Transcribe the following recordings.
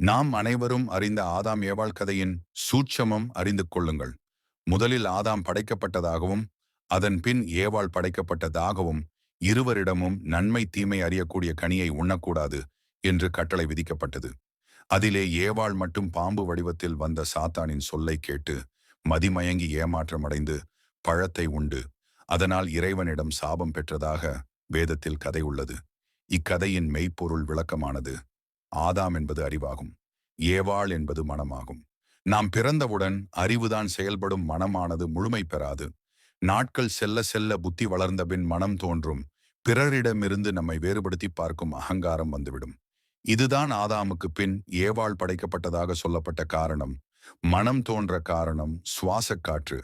நாம் அனைவரும் அறிந்த ஆதாம் ஏவாள் கதையின் சூட்சமம் அறிந்து கொள்ளுங்கள். முதலில் ஆதாம் படைக்கப்பட்டதாகவும் அதன் பின் ஏவாள் படைக்கப்பட்டதாகவும் இருவரிடமும் நன்மை தீமை அறியக்கூடிய கனியை உண்ணக்கூடாது என்று கட்டளை விதிக்கப்பட்டது. அதிலே ஏவாள் மட்டும் பாம்பு வடிவத்தில் வந்த சாத்தானின் சொல்லை கேட்டு மதிமயங்கி ஏமாற்றமடைந்து பழத்தை உண்டு. அதனால் இறைவனிடம் சாபம் பெற்றதாக வேதத்தில் கதை உள்ளது. இக்கதையின் மெய்ப்பொருள் விளக்கமானது. ஆதாம் என்பது அறிவாகும் ஏவாள் என்பது மனமாகும். நாம் பிறந்தவுடன் அறிவுதான் செயல்படும் மனமானது முழுமை பெறாது. நாட்கள் செல்ல செல்ல புத்தி வளர்ந்தபின் மனம் தோன்றும் பிறரிடமிருந்து நம்மை வேறுபடுத்தி பார்க்கும் அகங்காரம் வந்துவிடும். இதுதான் ஆதாமுக்கு பின் ஏவாள் படைக்கப்பட்டதாக சொல்லப்பட்ட காரணம் மனம் தோன்ற காரணம் சுவாச காற்று.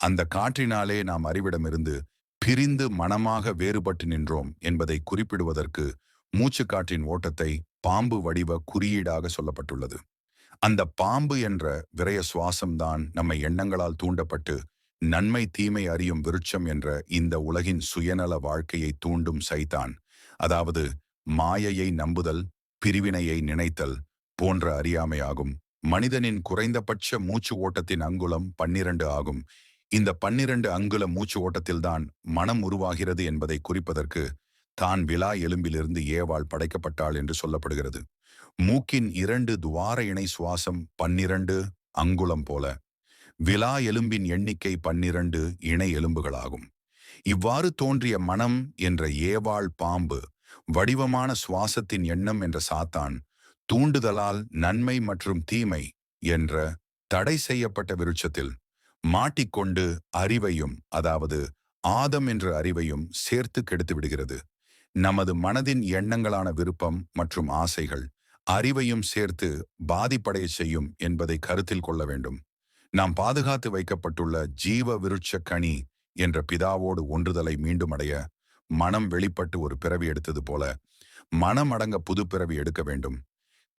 அந்த காற்றினாலே நாம் அறிவிடமிருந்து பிரிந்து மனமாக வேறுபட்டு நின்றோம் என்பதை குறிப்பிடுவதற்கு மூச்சுக்காற்றின் ஓட்டத்தை பாம்பு வடிவ குறியீடாக சொல்லப்பட்டுள்ளது. அந்த பாம்பு என்ற விரய சுவாசம்தான் நம்மை எண்ணங்களால் தூண்டப்பட்டு நன்மை தீமை அறியும் விருட்சம் என்ற இந்த உலகின் சுயநல வாழ்க்கையை தூண்டும் சைத்தான். அதாவது மாயையை நம்புதல் பிரிவினையை நினைத்தல் போன்ற அறியாமையாகும் மனிதனின் குறைந்தபட்ச மூச்சு ஓட்டத்தின் அங்குலம் பன்னிரண்டு ஆகும். இந்த பன்னிரண்டு அங்குல மூச்சு ஓட்டத்தில்தான் மனம் உருவாகிறது என்பதை குறிப்பதற்கு தான் விலா எலும்பிலிருந்து ஏவாள் படைக்கப்பட்டாள் என்று சொல்லப்படுகிறது. மூக்கின் இரண்டு துவார இணை சுவாசம் பன்னிரண்டு அங்குளம் போல. விலா எலும்பின் எண்ணிக்கை பன்னிரண்டு இணை எலும்புகளாகும். இவ்வாறு தோன்றிய மனம் என்ற ஏவாள் பாம்பு வடிவமான சுவாசத்தின் எண்ணம் என்ற சாத்தான் தூண்டுதலால் நன்மை மற்றும் தீமை என்ற தடை செய்யப்பட்ட விருட்சத்தில் மாட்டிக்கொண்டு அறிவையும் அதாவது ஆதம் என்ற அறிவையும் சேர்த்து கெடுத்து விடுகிறது. நமது மனதின் எண்ணங்களான விருப்பம் மற்றும் ஆசைகள் அறிவையும் சேர்த்து பாதிப்படைய செய்யும் என்பதை கருத்தில் கொள்ள வேண்டும். நாம் பாதுகாத்து வைக்கப்பட்டுள்ள ஜீவ விருட்ச கனி என்ற பிதாவோடு ஒன்றுதலை மீண்டும் அடைய மனம் வெளிப்பட்டு ஒரு பிறவி எடுத்தது போல மனம் அடங்க புது பிறவி எடுக்க வேண்டும்.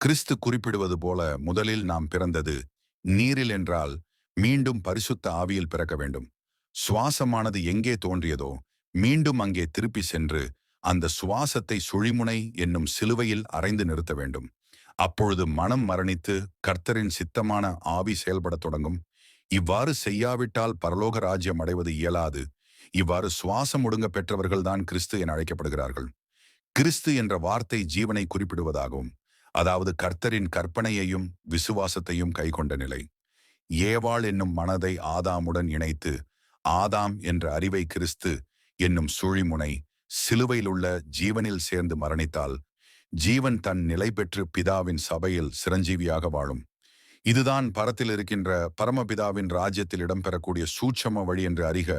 கிறிஸ்து குறிப்பிடுவது போல முதலில் நாம் பிறந்தது நீரில் என்றால் மீண்டும் பரிசுத்த ஆவியில் பிறக்க வேண்டும். சுவாசமானது எங்கே தோன்றியதோ மீண்டும் அங்கே திருப்பி சென்று அந்த சுவாசத்தை சுழிமுனை என்னும் சிலுவையில் அரைந்து நிறுத்த வேண்டும். அப்பொழுது மனம் மரணித்து கர்த்தரின் சித்தமான ஆவி செயல்படத் தொடங்கும். இவ்வாறு செய்யாவிட்டால் பரலோக ராஜ்யம் அடைவது இயலாது. இவ்வாறு சுவாசம் ஒடுங்க பெற்றவர்கள்தான் கிறிஸ்து என அழைக்கப்படுகிறார்கள். கிறிஸ்து என்ற வார்த்தை ஜீவனை குறிப்பிடுவதாகவும் அதாவது கர்த்தரின் கற்பனையையும் விசுவாசத்தையும் கைகொண்ட நிலை. ஏவாள் என்னும் மனதை ஆதாமுடன் இணைத்து ஆதாம் என்ற அறிவை கிறிஸ்து என்னும் சுழிமுனை சிலுவையில் உள்ள ஜீவனில் சேர்ந்து மரணித்தால் ஜீவன் தன் நிலை பெற்று பிதாவின் சபையில் சிரஞ்சீவியாக வாழும். இதுதான் பரத்தில் இருக்கின்ற பரமபிதாவின் ராஜ்யத்தில் இடம்பெறக்கூடிய சூட்சம வழி என்று அறிக.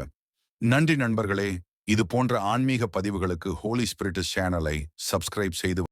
நன்றி நண்பர்களே இது போன்ற ஆன்மீக பதிவுகளுக்கு ஹோலி ஸ்பிரிட் சேனலை சப்ஸ்கிரைப் செய்து